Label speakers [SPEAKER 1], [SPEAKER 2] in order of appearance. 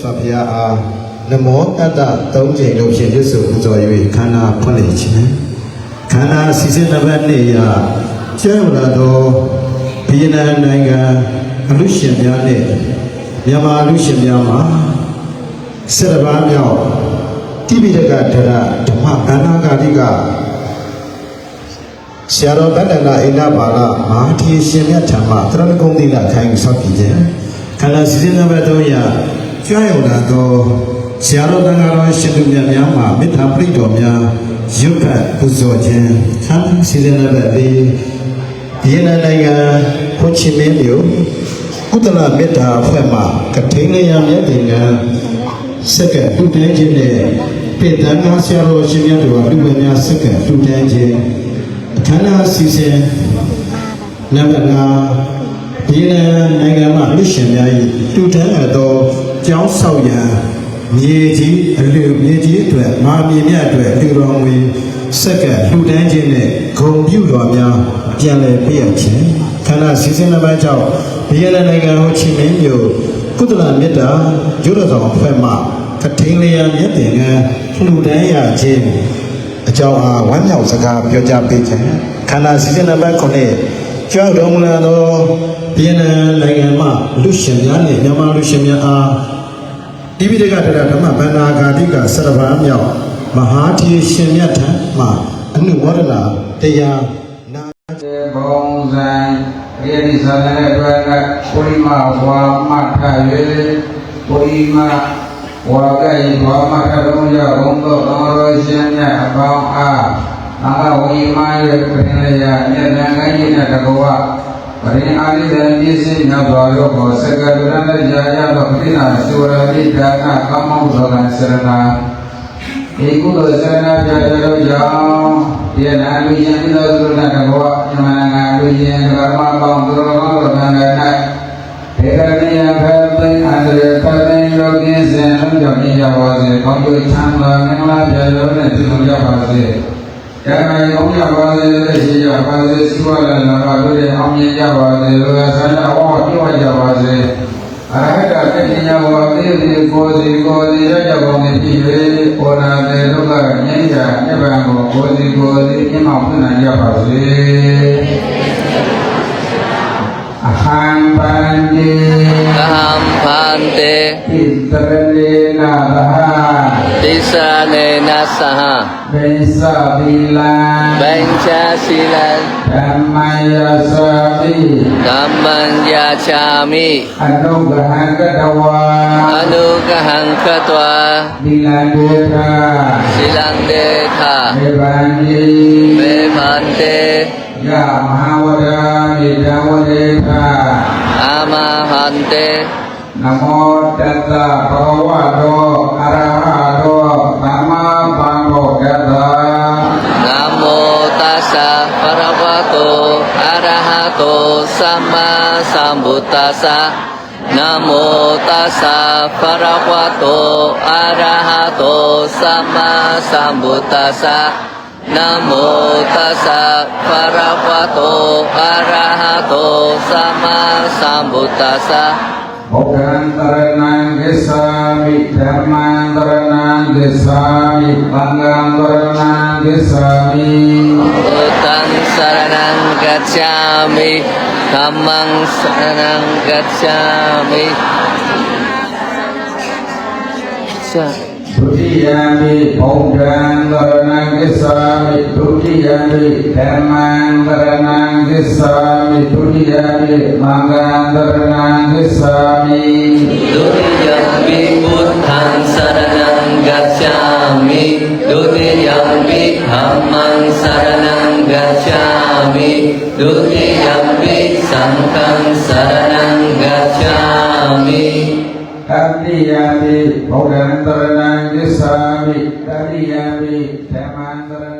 [SPEAKER 1] စွာဘုရားအားနမောတတ္တသုံးချိန်လုံးဖြင့်ရွတ်ဆိုပူဇော်၍ခန္ဓာဖွင့်လှစ်ခြင်းခန္ဓာစီစဉ်နံပါတ်2ရာကျောင်းလာသောဗီယက်နမ်နိုင်ငံအလူရှင်များနှင့်မြန်မာအလူရှင်များမှာဆက်တစ်ပါးမြောက်တိပိဋကဒရဓမ္မကန္နာဂါတိကဆရာတော်ဗတ္တနာအိန္ဒဘာလမဟာသီရှင်မြတ်ထံမှသရဏဂုံတိလခိုင်းဆောက်ပြီးခြင်းခန္ဓာစီစဉ်နံပါတ်3ရာ ကျွမ်းယုံလာသောဆရာတော်တန်ခါတော်ရှင်သူမြတ်များမှာမေတ္တာပရိတော်များရွတ်ဖတ်ပူဇော်ခြင်းခန္ဓာစီစဉ်နံပါတ်4ဒီနနိုင်ငံဟိုချီမင်းမြို့ကုသလမေတ္တာအဖွဲ့မှကထိန်လျာမြတ်တင်ကစက္ကန့်တူတန်းခြင်းနဲ့ပေတန်ကားဆရာတော်ရှင်မြတ်တို့ကလူပဲများစက္ကန့်တူတန်းခြင်းအခမ်းအနားစီစဉ်နံပါတ်5ဒီနိုင်ငံမှာလူရှင်များ၏တူတန်းအပ်သော ကျောင်းဆောက်ရန်မြေကြီးအလူမြေကြီးအတွက်မာမြေမြတ်အတွက်လူတော်ငွေစက္ကန့်လူတန်းခြင်းနဲ့ဂုံပြုတော်များပြန်လည်ပြည့်ခြင်းခန္ဓာစီစဉ်နံပါတ်6ဒီနိုင်ငံဟိုချီမင်းမြို့ကုသလမေတ္တာရုပ်တော်ဆောင်အဖွဲ့မှကထိန်လျာမြတ်တင်ကလူတန်းရခြင်းအကြောင်းအားဝမ်းမြောက်စကားပြောကြားပေးခြင်းခန္ဓာစီစဉ်နံပါတ်9ကြောက်တော်မူလာသောပြည်နယ်နိုင်ငံမှလူရှင်များနှင့်မြန်မာလူရှင်များအား ဒီပိဋကတရဓမ္မဗန္နာဂာတိကစရဘာမြောက်မဟာတီရှင်မြတ်ထံမှအနုဝဒနာတရားနာ
[SPEAKER 2] ဘုံဇံယေဒီသတဲ့အတွက်ကပုရိမဝါမထ၍ပုရိမဝါကဲဝါမထလုံးရဘုံသောသမရောရှင်မြတ်အပေါင်းအားသံဃဝိမာရဲ့ပရင်လျာမြတ်ဉာဏ်ကိုင်းတဲ့တကော ပရင်အာရိတံပြည့်စုံမြတ်တော်ရောကိုစကရဏနဲ့ကြာရသောပြိနာသုရတိဒါနကမ္မောသောကံစရဏဒီကုသိုလ်စရဏပြတ်တော်ကြောင့်ဒီနာလူရှင်ပြီးသောသုရဏတဘောညမနာငါလူရှင်ဓမ္မပေါင်းသူတော်ကောင်းတို့ကံ၌ဒေဂရဏယဖပိအန္တရဖပိယောဂင်းစဉ်လုံးကြောင့်ညကြပါစေကောင်းကျိုးချမ်းသာမင်္ဂလာပြည့်စုံနဲ့ပြုလုပ်ကြပါစေ။ ကျမ်းမာရေးကောင်းကြပါစေ၊ရှိကြပါစေ၊စီးပွားလည်းလာပါတို့ရဲ့အောင်မြင်ကြပါစေ၊လူရဆန္ဒဝါပြောကြပါစေ။အရဟတတတိယဝသေတိကိုစီကိုစီရကြပုံနဲ့ပြည့်၍ပေါ်လာတဲ့ဒုက္ခငြိမ်းချနိဗ္ဗာန်ကိုကိုစီကိုစီပြမောက်နိုင်ကြပါစေအဟံပန္တိ
[SPEAKER 3] Aham Bhante
[SPEAKER 2] ဣတရလေနာသဟ
[SPEAKER 3] Tisanena Saha
[SPEAKER 2] ဘေသဗီလံ
[SPEAKER 3] Bencha Silan
[SPEAKER 2] ဓမ္မယသပိ
[SPEAKER 3] Dhamman Yachami
[SPEAKER 2] အနုဂဟံကတဝါ
[SPEAKER 3] Anugahang Katwa
[SPEAKER 2] သီလံဒေသ
[SPEAKER 3] Silang Dekha
[SPEAKER 2] မေဗန္တိ
[SPEAKER 3] Me Bhante
[SPEAKER 2] ယမဟာ ဝဒာမိတဝဒေသ
[SPEAKER 3] Amahante
[SPEAKER 2] နမောတတ္တဘဂ ဝတောအရဟတောသမ္မာပံမောကတ္တ
[SPEAKER 3] Namo Tassa Bhagavato Arahato Samma Sambuddhassa Namo Tassa Bhagavato Arahato Samma Sambuddhassa
[SPEAKER 2] Ogan terenang desa Midaman terenang desa Mipanggang terenang desa
[SPEAKER 3] Hutan saranang gacami Kamang saranang
[SPEAKER 2] gacami Gacami Tutiyami Bhojang Varanang Gisami Tutiyami Dharmang Varanang Gisami Tutiyami Mangang Varanang Gisami
[SPEAKER 3] Tutiyami Buddhang Saranang Gacchami Tutiyami Dhammang Saranang Gacchami Tutiyami Sanghang Saranang Gacchami
[SPEAKER 2] တတိယမိဘုဒ္ဓံတရဏံဂစ္ဆာမိတတိယမိဓမ္မံတရ